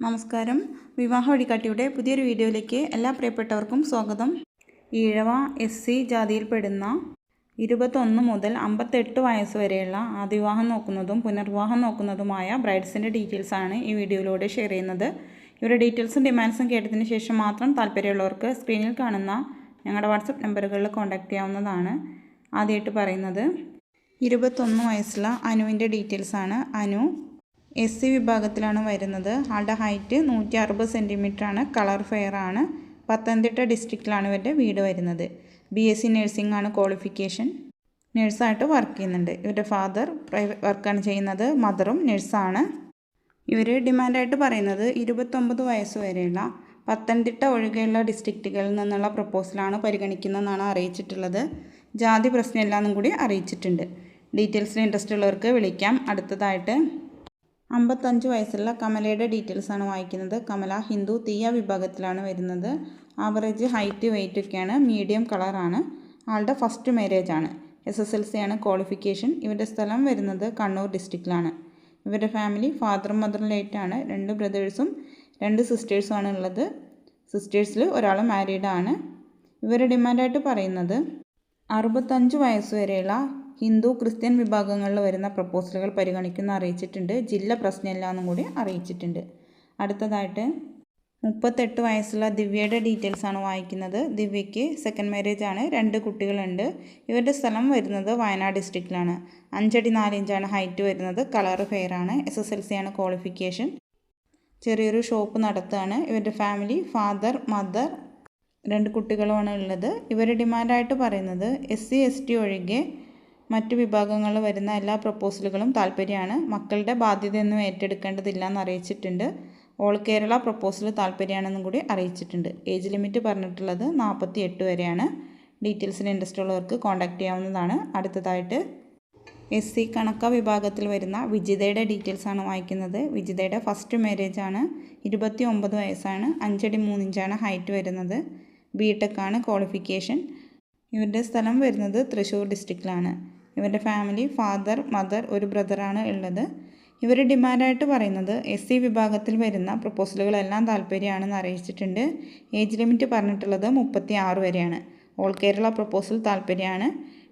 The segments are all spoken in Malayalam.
നമസ്കാരം. വിവാഹ വഴികാട്ടിയുടെ പുതിയൊരു വീഡിയോയിലേക്ക് എല്ലാ പ്രിയപ്പെട്ടവർക്കും സ്വാഗതം. ഈഴവ എസ് സി ജാതിയിൽപ്പെടുന്ന ഇരുപത്തൊന്ന് മുതൽ അമ്പത്തെട്ട് വയസ്സ് വരെയുള്ള ആദ്യവിവാഹം നോക്കുന്നതും പുനർവിവാഹം നോക്കുന്നതുമായ ബ്രൈഡ്സിന്റെ ഡീറ്റെയിൽസാണ് ഈ വീഡിയോയിലൂടെ ഷെയർ ചെയ്യുന്നത്. ഇവരുടെ ഡീറ്റെയിൽസും ഡിമാൻഡ്സും കേട്ടതിന് ശേഷം മാത്രം താല്പര്യമുള്ളവർക്ക് സ്ക്രീനിൽ കാണുന്ന ഞങ്ങളുടെ വാട്സപ്പ് നമ്പറുകളിൽ കോൺടാക്റ്റ് ചെയ്യാവുന്നതാണ്. ആദ്യമായിട്ട് പറയുന്നത് ഇരുപത്തൊന്ന് വയസ്സുള്ള അനുവിന്റെ ഡീറ്റെയിൽസാണ് അനു എസ് സി വിഭാഗത്തിലാണ് വരുന്നത്. ആളുടെ ഹൈറ്റ് നൂറ്റി അറുപത് സെന്റിമീറ്റർ ആണ് കളർ ഫെയർ ആണ്. പത്തനംതിട്ട ഡിസ്ട്രിക്റ്റിലാണ് ഇവരുടെ വീട് വരുന്നത്. ബി എസ് സി നഴ്സിംഗ് ആണ് ക്വാളിഫിക്കേഷൻ. നഴ്സായിട്ട് വർക്ക് ചെയ്യുന്നുണ്ട്. ഇവരുടെ ഫാദർ പ്രൈവറ്റ് വർക്കാണ് ചെയ്യുന്നത്. മദറും നഴ്സാണ്. ഇവർ ഡിമാൻഡായിട്ട് പറയുന്നത് ഇരുപത്തൊമ്പത് വയസ്സ് വരെയുള്ള പത്തനംതിട്ട ഒഴികെയുള്ള ഡിസ്ട്രിക്റ്റുകളിൽ നിന്നുള്ള പ്രപ്പോസലാണ് പരിഗണിക്കുന്നതെന്നാണ് അറിയിച്ചിട്ടുള്ളത്. ജാതി പ്രശ്നമില്ല എന്നും കൂടി അറിയിച്ചിട്ടുണ്ട്. ഡീറ്റെയിൽസിന് ഇൻട്രസ്റ്റ് ഉള്ളവർക്ക് വിളിക്കാം. അടുത്തതായിട്ട് അമ്പത്തഞ്ച് വയസ്സുള്ള കമലയുടെ ഡീറ്റെയിൽസാണ് വായിക്കുന്നത്. കമല ഹിന്ദു തീയ വിഭാഗത്തിലാണ് വരുന്നത്. ആവറേജ് ഹൈറ്റ് വെയിറ്റ് ഒക്കെയാണ് മീഡിയം കളറാണ്. ആളുടെ ഫസ്റ്റ് മാരേജ് ആണ് എസ് എസ് എൽ സി ആണ് ക്വാളിഫിക്കേഷൻ. ഇവരുടെ സ്ഥലം വരുന്നത് കണ്ണൂർ ഡിസ്ട്രിക്റ്റിലാണ്. ഇവരുടെ ഫാമിലി ഫാദറും മദറും ലേറ്റാണ് രണ്ട് ബ്രദേഴ്സും രണ്ട് സിസ്റ്റേഴ്സും ആണ് ഉള്ളത്. സിസ്റ്റേഴ്സിൽ ഒരാൾ മാരീഡാണ്. ഇവരുടെ ഡിമാൻഡായിട്ട് പറയുന്നത് അറുപത്തഞ്ച് വയസ്സ് വരെയുള്ള ഹിന്ദു ക്രിസ്ത്യൻ വിഭാഗങ്ങളിൽ വരുന്ന പ്രപ്പോസലുകൾ പരിഗണിക്കുന്ന അറിയിച്ചിട്ടുണ്ട്. ജില്ല പ്രശ്നമില്ല എന്നും കൂടി അറിയിച്ചിട്ടുണ്ട്. അടുത്തതായിട്ട് മുപ്പത്തെട്ട് വയസ്സുള്ള ദിവ്യയുടെ ഡീറ്റെയിൽസ് ആണ് വായിക്കുന്നത്. ദിവ്യയ്ക്ക് സെക്കൻഡ് മാരേജ് ആണ്. രണ്ട് കുട്ടികളുണ്ട്. ഇവരുടെ സ്ഥലം വരുന്നത് വയനാട് ഡിസ്ട്രിക്റ്റിലാണ് അഞ്ചടി നാലിഞ്ചാണ് ഹൈറ്റ് വരുന്നത്. കളർ ഫെയർ ആണ്. എസ് എസ് എൽ സി ആണ് ക്വാളിഫിക്കേഷൻ ചെറിയൊരു ഷോപ്പ് നടത്തുകയാണ് ഇവരുടെ ഫാമിലി ഫാദർ മദർ രണ്ട് കുട്ടികളുമാണ് ഉള്ളത്. ഇവരുടെ ഡിമാൻഡായിട്ട് പറയുന്നത് എസ് സി എസ് ടി ഒഴികെ മറ്റു വിഭാഗങ്ങളിൽ വരുന്ന എല്ലാ പ്രപ്പോസലുകളും താല്പര്യമാണ്. മക്കളുടെ ബാധ്യതയൊന്നും ഏറ്റെടുക്കേണ്ടതില്ല എന്ന് അറിയിച്ചിട്ടുണ്ട്. ഓൾ കേരള പ്രപ്പോസൽ താല്പര്യമാണെന്നും കൂടി അറിയിച്ചിട്ടുണ്ട്. ഏജ് ലിമിറ്റ് പറഞ്ഞിട്ടുള്ളത് നാൽപ്പത്തി എട്ട് വരെയാണ്. ഡീറ്റെയിൽസിന് ഇൻട്രസ്റ്റ് ഉള്ളവർക്ക് കോൺടാക്റ്റ് ചെയ്യാവുന്നതാണ്. അടുത്തതായിട്ട് എസ് സി കണക്ക വിഭാഗത്തിൽ വരുന്ന വിജിതയുടെ ഡീറ്റെയിൽസ് ആണ് വായിക്കുന്നത്. വിജിതയുടെ ഫസ്റ്റ് മാരേജ് ആണ്. ഇരുപത്തി ഒമ്പത് വയസ്സാണ്. അഞ്ചടി മൂന്നിഞ്ചാണ് ഹൈറ്റ് വരുന്നത്. ബി ടെക്കാണ് ക്വാളിഫിക്കേഷൻ ഇവരുടെ സ്ഥലം വരുന്നത് തൃശ്ശൂർ ഡിസ്ട്രിക്റ്റിലാണ് ഇവരുടെ ഫാമിലി ഫാദർ മദർ ഒരു ബ്രദറാണ് ഉള്ളത്. ഇവർ ഡിമാൻഡായിട്ട് പറയുന്നത് എസ് സി വിഭാഗത്തിൽ വരുന്ന പ്രപ്പോസലുകളെല്ലാം താല്പര്യമാണെന്ന് അറിയിച്ചിട്ടുണ്ട്. ഏജ് ലിമിറ്റ് പറഞ്ഞിട്ടുള്ളത് മുപ്പത്തി ആറ് വരെയാണ്. ഓൾ കേരള പ്രപ്പോസൽ താല്പര്യമാണ്.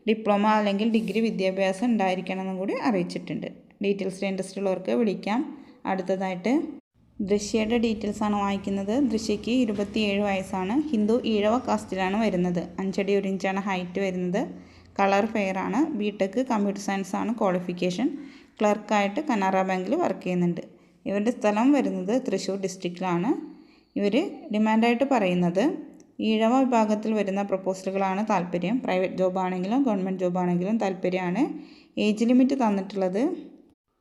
ഡിപ്ലോമ അല്ലെങ്കിൽ ഡിഗ്രി വിദ്യാഭ്യാസം ഉണ്ടായിരിക്കണം എന്നും കൂടി അറിയിച്ചിട്ടുണ്ട്. ഡീറ്റെയിൽസ് ഇൻട്രസ്റ്റ് ഉള്ളവർക്ക് വിളിക്കാം. അടുത്തതായിട്ട് ദൃശ്യയുടെ ഡീറ്റെയിൽസ് ആണ് വായിക്കുന്നത്. ദൃശ്യയ്ക്ക് ഇരുപത്തിയേഴ് വയസ്സാണ്. ഹിന്ദു ഈഴവ കാസ്റ്റിലാണ് വരുന്നത്. അഞ്ചടി ഒരു ഇഞ്ചാണ് ഹൈറ്റ് വരുന്നത്. കളർ ഫെയറാണ്. ബി ടെക് കമ്പ്യൂട്ടർ സയൻസ് ആണ് ക്വാളിഫിക്കേഷൻ ക്ലർക്കായിട്ട് കനറ ബാങ്കിൽ വർക്ക് ചെയ്യുന്നുണ്ട്. ഇവരുടെ സ്ഥലം വരുന്നത് തൃശ്ശൂർ ഡിസ്ട്രിക്റ്റിലാണ് ഇവർ ഡിമാൻഡായിട്ട് പറയുന്നത് ഈഴവ വിഭാഗത്തിൽ വരുന്ന പ്രപ്പോസലുകളാണ് താല്പര്യം. പ്രൈവറ്റ് ജോബാണെങ്കിലും ഗവൺമെന്റ് ജോബാണെങ്കിലും താല്പര്യമാണ്. ഏജ് ലിമിറ്റ് തന്നിട്ടുള്ളത്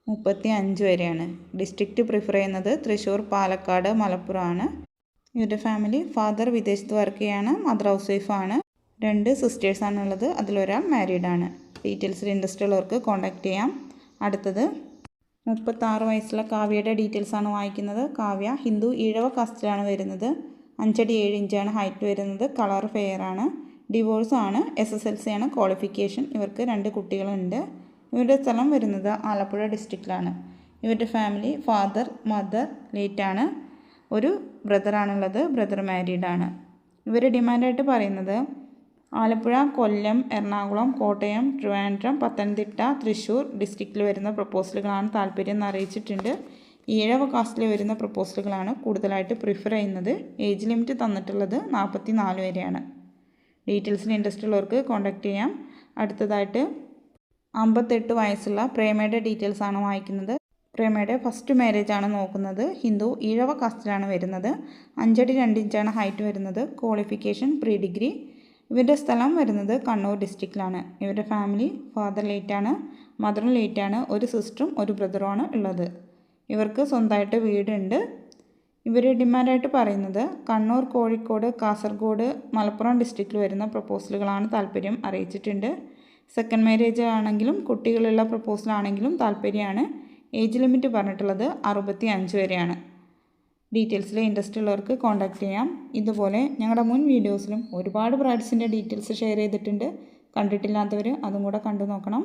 മുപ്പത്തി അഞ്ച് വരെയാണ്. ഡിസ്ട്രിക്റ്റ് പ്രിഫർ ചെയ്യുന്നത് തൃശ്ശൂർ പാലക്കാട് മലപ്പുറമാണ് ഇവരുടെ ഫാമിലി ഫാദർ വിദേശത്ത് വർക്ക് ചെയ്യാണ് മദർ ഹൗസ് വൈഫാണ് രണ്ട് സിസ്റ്റേഴ്സാണുള്ളത്. അതിലൊരാൾ മാരീഡ് ആണ് ഡീറ്റെയിൽസിൽ ഇൻട്രസ്റ്റ് ഉള്ളവർക്ക് കോൺടാക്റ്റ് ചെയ്യാം. അടുത്തത് മുപ്പത്താറ് വയസ്സുള്ള കാവ്യയുടെ ഡീറ്റെയിൽസ് ആണ് വായിക്കുന്നത്. കാവ്യ ഹിന്ദു ഈഴവ കാസ്റ്റിലാണ് വരുന്നത്. അഞ്ചടി ഏഴ് ഇഞ്ചാണ് ഹൈറ്റ് വരുന്നത്. കളർ ഫെയർ ആണ് ഡിവോഴ്സ് ആണ് എസ് എസ് എൽ സി ആണ്. ക്വാളിഫിക്കേഷൻ. ഇവർക്ക് രണ്ട് കുട്ടികളുണ്ട്. ഇവരുടെ സ്ഥലം വരുന്നത് ആലപ്പുഴ ഡിസ്ട്രിക്റ്റിലാണ്. ഇവരുടെ ഫാമിലി ഫാദർ മദർ ലേറ്റാണ്. ഒരു ബ്രദറാണുള്ളത്. ബ്രദർ മാരീഡാണ്. ഇവർ ഡിമാൻഡായിട്ട് പറയുന്നത് ആലപ്പുഴ കൊല്ലം എറണാകുളം കോട്ടയം ട്രിവാൻഡ്രം പത്തനംതിട്ട തൃശ്ശൂർ ഡിസ്ട്രിക്റ്റിൽ വരുന്ന പ്രപ്പോസലുകളാണ് താല്പര്യം എന്ന് അറിയിച്ചിട്ടുണ്ട്. ഏഴവ കാസ്റ്റിൽ വരുന്ന പ്രപ്പോസലുകളാണ് കൂടുതലായിട്ട് പ്രിഫർ ചെയ്യുന്നത്. ഏജ് ലിമിറ്റ് തന്നിട്ടുള്ളത് നാൽപ്പത്തി നാല് വരെയാണ് ഡീറ്റെയിൽസിന് ഇൻട്രസ്റ്റ് ഉള്ളവർക്ക് കോൺടാക്റ്റ് ചെയ്യാം. അടുത്തതായിട്ട് അമ്പത്തെട്ട് വയസ്സുള്ള പ്രേമയുടെ ഡീറ്റെയിൽസ് ആണ് വായിക്കുന്നത്. പ്രേമയുടെ ഫസ്റ്റ് മാരേജ് ആണ് നോക്കുന്നത്. ഹിന്ദു ഈഴവ കാസ്റ്റിലാണ് വരുന്നത്. അഞ്ചടി രണ്ട് ഇഞ്ചാണ് ഹൈറ്റ് വരുന്നത്. ക്വാളിഫിക്കേഷൻ പ്രീ ഡിഗ്രി ഇവരുടെ സ്ഥലം വരുന്നത് കണ്ണൂർ ഡിസ്ട്രിക്റ്റിലാണ് ഇവരുടെ ഫാമിലി ഫാദർ ലേറ്റാണ് മദറും ലേറ്റാണ് ഒരു സിസ്റ്ററും ഒരു ബ്രദറുമാണ് ഉള്ളത്. ഇവർക്ക് സ്വന്തമായിട്ട് വീടുണ്ട്. ഇവർ ഡിമാൻഡായിട്ട് പറയുന്നത് കണ്ണൂർ കോഴിക്കോട് കാസർഗോഡ് മലപ്പുറം ഡിസ്ട്രിക്റ്റിൽ വരുന്ന പ്രപ്പോസലുകളാണ് താല്പര്യം അറിയിച്ചിട്ടുണ്ട്. സെക്കൻഡ് മാരേജ് ആണെങ്കിലും കുട്ടികളുള്ള പ്രപ്പോസലാണെങ്കിലും താല്പര്യമാണ്. ഏജ് ലിമിറ്റ് പറഞ്ഞിട്ടുള്ളത് അറുപത്തി അഞ്ച് വരെയാണ്. ഡീറ്റെയിൽസിൽ ഇൻട്രസ്റ്റ് ഉള്ളവർക്ക് കോൺടാക്റ്റ് ചെയ്യാം. ഇതുപോലെ ഞങ്ങളുടെ മുൻ വീഡിയോസിലും ഒരുപാട് ബ്രൈഡ്സിന്റെ ഡീറ്റെയിൽസ് ഷെയർ ചെയ്തിട്ടുണ്ട്. കണ്ടിട്ടില്ലാത്തവർ അതും കൂടെ കണ്ടു നോക്കണം.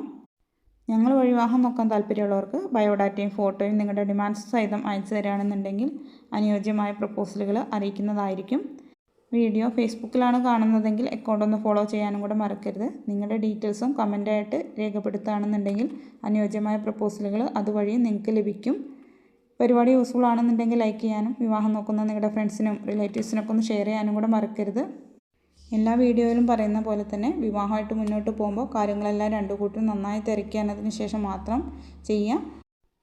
ഞങ്ങൾ വഴി വിവാഹം നോക്കാൻ താല്പര്യമുള്ളവർക്ക് ബയോഡാറ്റയും ഫോട്ടോയും നിങ്ങളുടെ ഡിമാൻഡ്സ് സഹിതം അയച്ചു തരികയാണെന്നുണ്ടെങ്കിൽ അനുയോജ്യമായ പ്രപ്പോസലുകൾ അറിയിക്കുന്നതായിരിക്കും. വീഡിയോ ഫേസ്ബുക്കിലാണ് കാണുന്നതെങ്കിൽ അക്കൗണ്ട് ഒന്ന് ഫോളോ ചെയ്യാനും കൂടെ മറക്കരുത്. നിങ്ങളുടെ ഡീറ്റെയിൽസും കമന്റായിട്ട് രേഖപ്പെടുത്തുകയാണെന്നുണ്ടെങ്കിൽ അനുയോജ്യമായ പ്രപ്പോസലുകൾ അതുവഴി നിങ്ങൾക്ക് ലഭിക്കും. പരിപാടി യൂസ്ഫുൾ ആണെന്നുണ്ടെങ്കിൽ ലൈക്ക് ചെയ്യാനും വിവാഹം നോക്കുന്ന നിങ്ങളുടെ ഫ്രണ്ട്സിനും റിലേറ്റീവ്സിനൊക്കെ ഒന്ന് ഷെയർ ചെയ്യാനും കൂടെ മറക്കരുത്. എല്ലാ വീഡിയോയിലും പറയുന്ന പോലെ തന്നെ വിവാഹമായിട്ട് മുന്നോട്ട് പോകുമ്പോൾ കാര്യങ്ങളെല്ലാം രണ്ടു കൂട്ടും നന്നായി തിരക്കിയതിന് ശേഷം മാത്രം ചെയ്യുക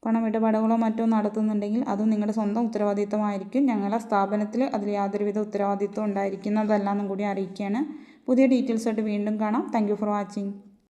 പണമിടപാടുകളോ മറ്റോ നടത്തുന്നുണ്ടെങ്കിൽ അതും നിങ്ങളുടെ സ്വന്തം ഉത്തരവാദിത്വമായിരിക്കും ഞങ്ങളുടെ സ്ഥാപനത്തിൽ അതിൽ യാതൊരുവിധ ഉത്തരവാദിത്വം ഉണ്ടായിരിക്കുന്നതല്ല എന്നും കൂടി അറിയിക്കുകയാണ്. പുതിയ ഡീറ്റെയിൽസായിട്ട് വീണ്ടും കാണാം. Thank for watching